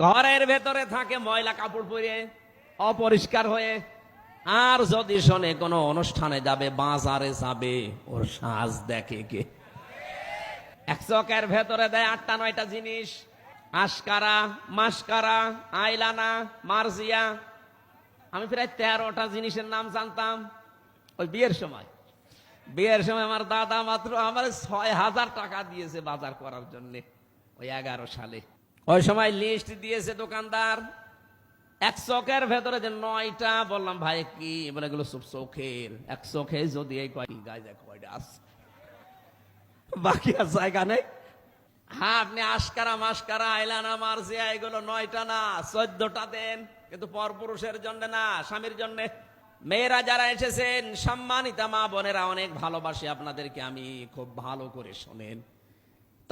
ঘরের ভেতরে থাকে ময়লা কাপড় পরে, অপরিষ্কার হয়ে। আর যদি শোনে কোনো অনুষ্ঠানে যাবে, বাজারে যাবে, ওর সাজ দেখে কে? এক চকের ভেতরে দেয় আটটা, নয়টা জিনিস। আশকারা মাসকারা আইলানা, মার্জিয়া। আমি প্রায় তেরোটা জিনিসের নাম জানতাম ওই বিয়ের সময়। বিয়ের সময় আমার দাদা মাত্র আমার ছয় হাজার টাকা দিয়েছে বাজার করার জন্য, ওই এগারো সালে। ওই সময় লিস্ট দিয়েছে দোকানদার। এক চোখের ভেতরে যে নয়টা, বললাম, ভাই, কি? বলে এগুলো সব চোখের। এক চোখে যদি এই কয়টি এক কয়টা আছে। বাকি আর জায়গা নেই। হ্যাঁ আপনি আশকারা মাসকারা আইলানা মার্জিয়া, এগুলো নয়টা না, চোদ্দটা দেন। কিন্তু পরপুরুষের জন্য না, স্বামীর জন্য। মেয়েরা যারা এসেছেন, সম্মানিতা মা বোনেরা অনেক ভালোবাসি আপনাদেরকে, আমি খুব ভালো করে শোনেন।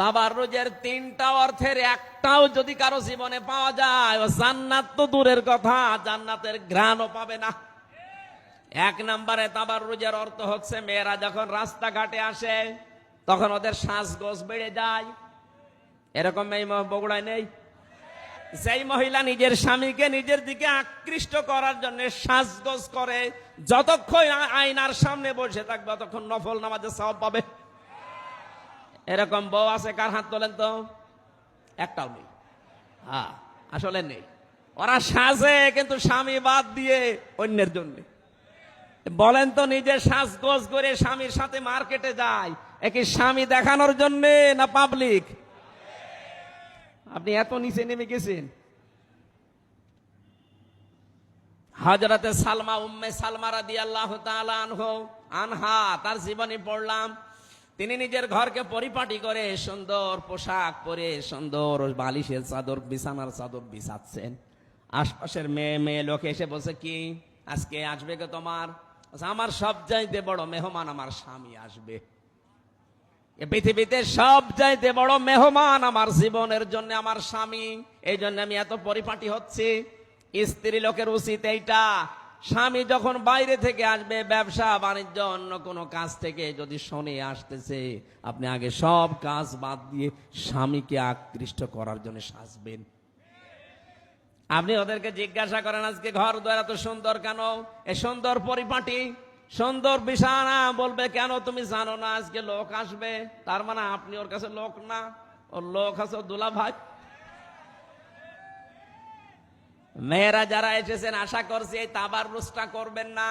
তাবাররুজের তিনটা অর্থের একটাও যদি কারও জীবনে পাওয়া যায় জান্নাত তো দূরের কথা, জান্নাতের ঘ্রাণও পাবে না। এক নম্বরে তাবার রোজের অর্থ হচ্ছে, মেয়েরা যখন রাস্তাঘাটে আসে, তখন ওদের শ্বাসগোজ বেড়ে যায়। এরকম এই বগুড়ায় নেই? সেই মহিলা নিজের স্বামীকে নিজের দিকে আকৃষ্ট করার জন্য শ্বাসগোজ করে, যতক্ষণ আয়নার সামনে বসে থাকবে, ততক্ষণ নফল নামাজের সব পাবে। এরকম বউ আছে কার হাত তোলেন তো? একটাও নেই। হ্যাঁ আসলে নেই। ওরা সাজে, কিন্তু স্বামী বাদ দিয়ে অন্যের জন্য। বলেন তো নিজে সাজগোজ করে স্বামীর সাথে মার্কেটে যায়। একই স্বামী দেখানোর জন্য না পাবলিক? আপনি এত নিচে নেমে গেছেন। হজরতে সালমা উম্মে সালমা রাদি আল্লাহ আনহা, তার জীবনী পড়লাম। তিনি নিজের ঘরকে পরিপাটি করে সুন্দর পোশাক পরে সুন্দর বালিশের চাদর, বিছানার চাদর বিছাচ্ছেন। আশপাশের মেয়ে মেয়ে লোক এসে বসে কি? আজকে আসবে কে তোমার? আমার সব চাইতে বড় মেহমান আমার স্বামী আসবে। পৃথিবীতে সব চাইতে বড় মেহমান আমার জীবনের জন্য আমার স্বামী। এই জন্য আমি এত পরিপাটি হচ্ছি। স্ত্রী লোকের উচিত এইটা স্বামী যখন বাইরে থেকে আসবে, ব্যবসা, বাণিজ্য, অন্য কোনো কাজ থেকে যদি শোনে আসতেছে, আপনি আগে সব কাজ বাদ দিয়ে স্বামীকে আকৃষ্ট করার জন্য সাজবেন। আপনি ওদেরকে জিজ্ঞাসা করেন, আজকে ঘর দ্বারা তো সুন্দর কেন? এ সুন্দর পরিপাটি, সুন্দর বিছানা। বলবে, কেন তুমি জানো না, আজকে লোক আসবে। তার মানে আপনি ওর কাছে লোক না, ওর লোক আছে দুলা ভাই মেয়েরা যারা এসেছেন, আশা করছি এই তাবার রুসটা করবেন না।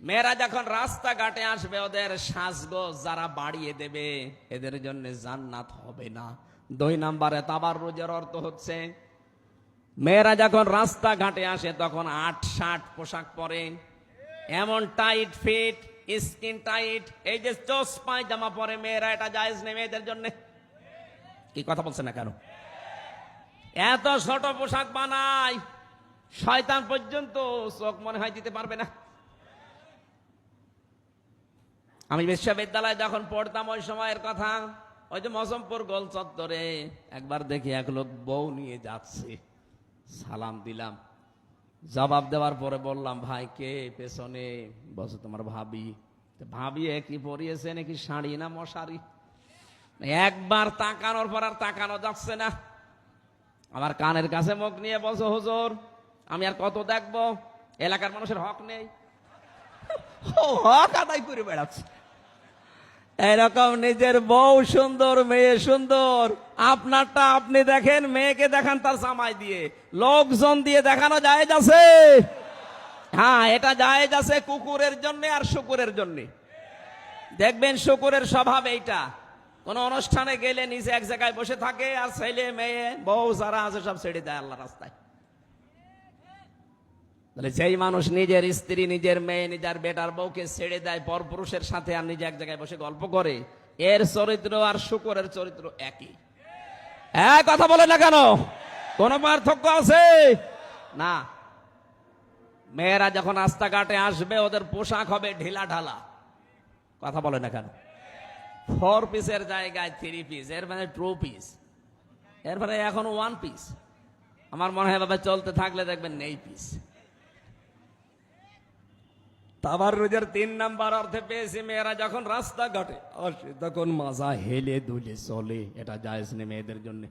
মেয়েরা যখন রাস্তাঘাটে আসবে, ওদের সাজগোজ যারা বাড়িয়ে দেবে, এদের জন্য জান্নাত হবে না। দুই নাম্বারে তাবার রোজের অর্থ হচ্ছে, মেয়েরা যখন রাস্তাঘাটে আসে, তখন আট ষাট পোশাক পরে। এমন টাইট ফিট, স্কিন টাইট, এই যে চোস পায় জামা পরে মেয়েরা এটা জায়েজ নেই মেয়েদের জন্য। কি কথা বলছে না কেন? এত ছোট পোশাক বানায় শয়তান পর্যন্ত চোখ মনে হয় দিতে পারবে না। আমি বিশ্ববিদ্যালয়ে যখন পড়তাম ওই সময়ের কথা, ওই যে মজমপুর গোল চত্বরে একবার দেখি এক লোক বউ নিয়ে যাচ্ছে। সালাম দিলাম। জবাব দেওয়ার পরে বললাম, ভাই, কে পেছনে? বসে তোমার ভাবি। ভাবি কি পরিয়েছে নাকি শাড়ি না মশারি? একবার তাকানোর পর আর তাকানো যাচ্ছে না। আমার কানের কাছে মুখ নিয়ে বলছো হুজুর আমি আর কত দেখব? এলাকার মানুষের হক নেই। হক আদায় করে বেড়াচ্ছে। এরকম নিজের বউ সুন্দর মেয়ে সুন্দর। আপনারটা আপনি দেখেন মেয়েকে দেখান তার সামাই দিয়ে। লোকজন দিয়ে দেখানো যায় আছে? হ্যাঁ এটা যায় আছে কুকুরের জন্য আর শুকুরের জন্য। দেখবেন শুকুরের স্বভাব এইটা। কোন অনুষ্ঠানে গেলে নিচে এক জায়গায় বসে থাকে, আর ছেলে, মেয়ে, বউ যারা আছে সব ছেড়ে দেয় আল্লাহ রাস্তায়। যেই মানুষ নিজের স্ত্রী, নিজের মেয়ে, নিজের বেটার বউকে ছেড়ে দেয়, পরপুরুষের সাথে আর নিজে এক জায়গায় বসে গল্প করে, এর চরিত্র আর শুকরের চরিত্র একই। হ্যাঁ কথা বলে না কেন? কোন পার্থক্য আছে? না। মেয়েরা যখন রাস্তাঘাটে আসবে, ওদের পোশাক হবে ঢিলা ঢালা। কথা বলে না কেন? ফোর পিসের জায়গায় থ্রি পিস এর মানে টু পিস এর মানে এখন ওয়ান পিস আমার মনে হয় বাবা চলতে থাকলে দেখবেন নেই পিস তাবার রোজের তিন নাম্বার অর্থে পেয়েছি মেয়েরা যখন রাস্তা ঘাটে তখন মাজা হেলে দুলে চলে, এটা জায়েজ নেই মেয়েদের জন্য।